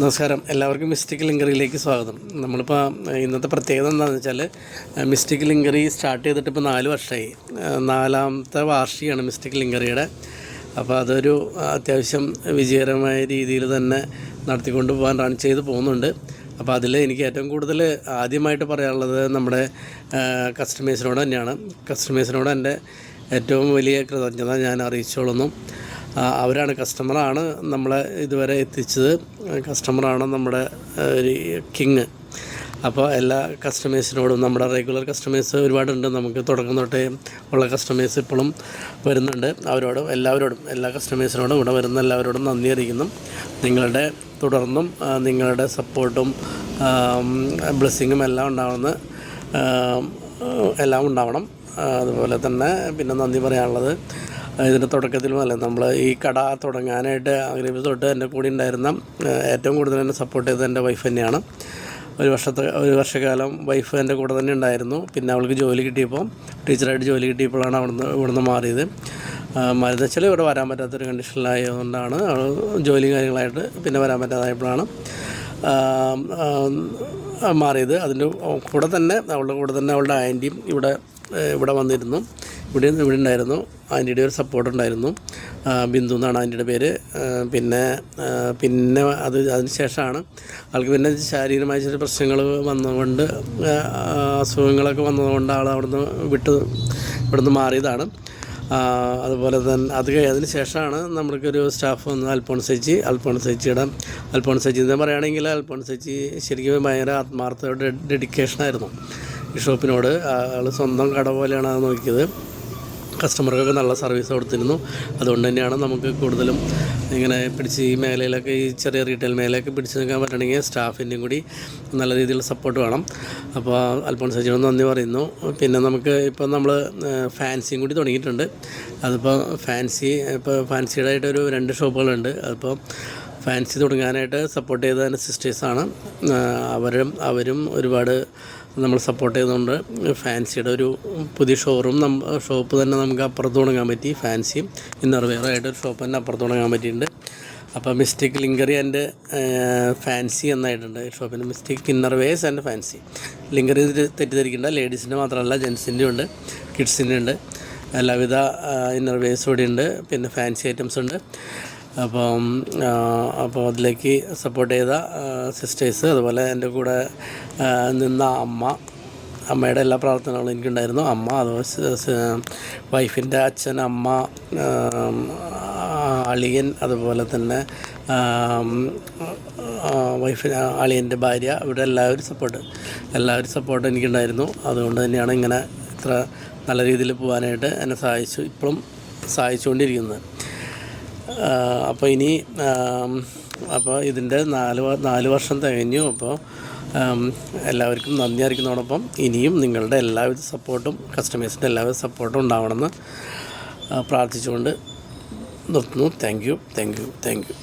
നമസ്കാരം. എല്ലാവർക്കും മിസ്റ്റിക് ലിങ്കറിയിലേക്ക് സ്വാഗതം. നമ്മളിപ്പോൾ ഇന്നത്തെ പ്രത്യേകത എന്താണെന്ന് വെച്ചാൽ മിസ്റ്റിക് ലിങ്കറി സ്റ്റാർട്ട് ചെയ്തിട്ട് ഇപ്പോൾ നാല് വർഷമായി നാലാമത്തെ വാർഷികമാണ് മിസ്റ്റിക് ലിങ്കറിയുടെ അപ്പോൾ അതൊരു അത്യാവശ്യം വിജയകരമായ രീതിയിൽ തന്നെ നടത്തിക്കൊണ്ട് പോകാൻ റൺ ചെയ്ത് പോകുന്നുണ്ട്. അപ്പോൾ അതിൽ എനിക്ക് ഏറ്റവും കൂടുതൽ ആദ്യമായിട്ട് പറയാനുള്ളത് നമ്മുടെ കസ്റ്റമേഴ്സിനോട് തന്നെയാണ്. കസ്റ്റമേഴ്സിനോട് എന്റെ ഏറ്റവും വലിയ കൃതജ്ഞത ഞാൻ അറിയിച്ചോളുന്നു. അവരാണ് കസ്റ്റമറാണ് നമ്മളെ ഇതുവരെ എത്തിച്ചത്. കസ്റ്റമറാണ് നമ്മുടെ ഒരു കിങ്. അപ്പോൾ എല്ലാ കസ്റ്റമേഴ്സിനോടും നമ്മുടെ റെഗുലർ കസ്റ്റമേഴ്സ് ഒരുപാടുണ്ട്. നമുക്ക് തുടക്കം തൊട്ടേ ഉള്ള കസ്റ്റമേഴ്സ് ഇപ്പോഴും വരുന്നുണ്ട്. അവരോടും എല്ലാവരോടും എല്ലാ കസ്റ്റമേഴ്സിനോടും ഇവിടെ വരുന്ന എല്ലാവരോടും നന്ദി അറിയിക്കുന്നു. നിങ്ങളുടെ തുടർന്നും നിങ്ങളുടെ സപ്പോർട്ടും ബ്ലെസ്സിങ്ങും എല്ലാം ഉണ്ടാവുന്ന എല്ലാം ഉണ്ടാവണം. അതുപോലെ തന്നെ പിന്നെ നന്ദി പറയാനുള്ളത് ഇതിന്റെ തുടക്കത്തിൽ അല്ല നമ്മൾ ഈ കട തുടങ്ങാനായിട്ട് ആഗ്രഹിച്ച തൊട്ട് എന്റെ കൂടെ ഉണ്ടായിരുന്ന ഏറ്റവും കൂടുതൽ എന്നെ സപ്പോർട്ട് ചെയ്തത് എന്റെ വൈഫ് തന്നെയാണ്. ഒരു വർഷത്തെ ഒരു വർഷക്കാലം വൈഫ് എന്റെ കൂടെ തന്നെ ഉണ്ടായിരുന്നു. പിന്നെ അവൾക്ക് ജോലി കിട്ടിയപ്പോൾ ടീച്ചറായിട്ട് ജോലി കിട്ടിയപ്പോഴാണ് അവിടുന്ന് ഇവിടുന്ന് മാറിയത്. ആ, മാറിയെന്ന് വെച്ചാൽ ഇവിടെ വരാൻ പറ്റാത്തൊരു കണ്ടീഷനിലായതുകൊണ്ടാണ് അവൾ ജോലി കാര്യങ്ങളായിട്ട് പിന്നെ വരാൻ പറ്റാതായപ്പോഴാണ് മാറിയത്. അതിന്റെ കൂടെ തന്നെ അവളുടെ കൂടെ തന്നെ അവളുടെ ആന്റിയും ഇവിടെ ഇവിടെ വന്നിരുന്നു. ഇവിടെ നിന്ന് ഇവിടെ ഉണ്ടായിരുന്നു ആന്റിയുടെ ഒരു സപ്പോർട്ട് ഉണ്ടായിരുന്നു ബിന്ദു എന്നാണ് ആന്റിയുടെ പേര്. പിന്നെ പിന്നെ അത് അതിന് ശേഷമാണ് ആൾക്ക് പിന്നെ ശാരീരികമായ ചില പ്രശ്നങ്ങൾ വന്നതുകൊണ്ട് അസുഖങ്ങളൊക്കെ വന്നതുകൊണ്ട് ആൾ അവിടുന്ന് വിട്ട് ഇവിടുന്ന് മാറിയതാണ്. അതുപോലെ തന്നെ അത് അതിന് ശേഷമാണ് നമ്മൾക്കൊരു സ്റ്റാഫ് വന്ന് അൽഫോൺസേച്ചി അൽഫോൺസേച്ചിയുടെ അൽഫോൺസേച്ചി എന്ന് പറയുകയാണെങ്കിൽ അൽഫോൺസേച്ചി ശരിക്കും ഭയങ്കര ആത്മാർത്ഥയുടെ ഡെഡിക്കേഷനായിരുന്നു. ഷോപ്പിനോട് ആൾ സ്വന്തം കട പോലെയാണ് അത് നോക്കിയത്. കസ്റ്റമർക്കൊക്കെ നല്ല സർവീസ് കൊടുത്തിരുന്നു. അതുകൊണ്ട് തന്നെയാണ് നമുക്ക് കൂടുതലും ഇങ്ങനെ പിടിച്ച് ഈ മേഖലയിലൊക്കെ ഈ ചെറിയ റീറ്റെയിൽ മേഖലയൊക്കെ പിടിച്ച് നിൽക്കാൻ പറ്റണമെങ്കിൽ സ്റ്റാഫിന്റെയും കൂടി നല്ല രീതിയിലുള്ള സപ്പോർട്ട് വേണം. അപ്പോൾ അൽഫോൺസ് സജിനോട് നന്ദി പറയുന്നു. പിന്നെ നമുക്ക് ഇപ്പോൾ നമ്മൾ ഫാൻസിയും കൂടി തുടങ്ങിയിട്ടുണ്ട്. അതിപ്പോൾ ഫാൻസി ഇപ്പോൾ ഫാൻസിയുടെ ആയിട്ടൊരു രണ്ട് ഷോപ്പുകളുണ്ട്. അതിപ്പോൾ ഫാൻസി തുടങ്ങാനായിട്ട് സപ്പോർട്ട് ചെയ്ത സിസ്റ്റേഴ്സാണ്. അവരും അവരും ഒരുപാട് നമ്മൾ സപ്പോർട്ട് ചെയ്തുകൊണ്ട് ഫാൻസിയുടെ ഒരു പുതിയ ഷോറൂം നം ഷോപ്പ് തന്നെ നമുക്ക് അപ്പുറത്ത് തുടങ്ങാൻ പറ്റി. ഫാൻസിയും വേറെ ഒരു ഷോപ്പ് തന്നെ അപ്പുറത്ത് തുടങ്ങാൻ പറ്റിയിട്ടുണ്ട്. അപ്പോൾ മിസ്റ്റേക്ക് ലിങ്കറി ആൻഡ് ഫാൻസി എന്നായിട്ടുണ്ട് ഷോപ്പിന്റെ mistake innerwears and fancy lingerie തെറ്റിദ്ധരിക്കേണ്ട. ലേഡീസിന്റെ മാത്രമല്ല ജെൻസിന്റെ ഉണ്ട് കിഡ്സിന്റെ ഉണ്ട്. എല്ലാവിധ ഇന്നർവേസ് ഇവിടെ ഉണ്ട് പിന്നെ ഫാൻസി ഐറ്റംസ് ഉണ്ട്. അപ്പം അപ്പോൾ അതിലേക്ക് സപ്പോർട്ട് ചെയ്ത സിസ്റ്റേഴ്സ് അതുപോലെ എന്റെ കൂടെ നിന്ന അമ്മ അമ്മയുടെ എല്ലാ പ്രാർത്ഥനകളും എനിക്കുണ്ടായിരുന്നു. അമ്മ അതുപോലെ വൈഫിന്റെ അച്ഛൻ അമ്മ അളിയൻ അതുപോലെ തന്നെ വൈഫ് അളിയന്റെ ഭാര്യ ഇവിടെ എല്ലാവരും സപ്പോർട്ട് എല്ലാവരും സപ്പോർട്ട് എനിക്കുണ്ടായിരുന്നു. അതുകൊണ്ട് തന്നെയാണ് ഇങ്ങനെ ഇത്ര നല്ല രീതിയിൽ പോകാനായിട്ട് എന്നെ സഹായിച്ചു ഇപ്പോഴും സഹായിച്ചുകൊണ്ടിരിക്കുന്നത്. അപ്പോൾ ഇനി അപ്പോൾ ഇതിന്റെ നാല് നാല് വർഷം തികഞ്ഞു അപ്പോൾ എല്ലാവർക്കും നന്ദി അറിയിക്കുന്നതോടൊപ്പം ഇനിയും നിങ്ങളുടെ എല്ലാവിധ സപ്പോർട്ടും കസ്റ്റമേഴ്സിന്റെ എല്ലാവിധ സപ്പോർട്ടും ഉണ്ടാവണമെന്ന് പ്രാർത്ഥിച്ചുകൊണ്ട് നിർത്തുന്നു. Thank you thank you thank you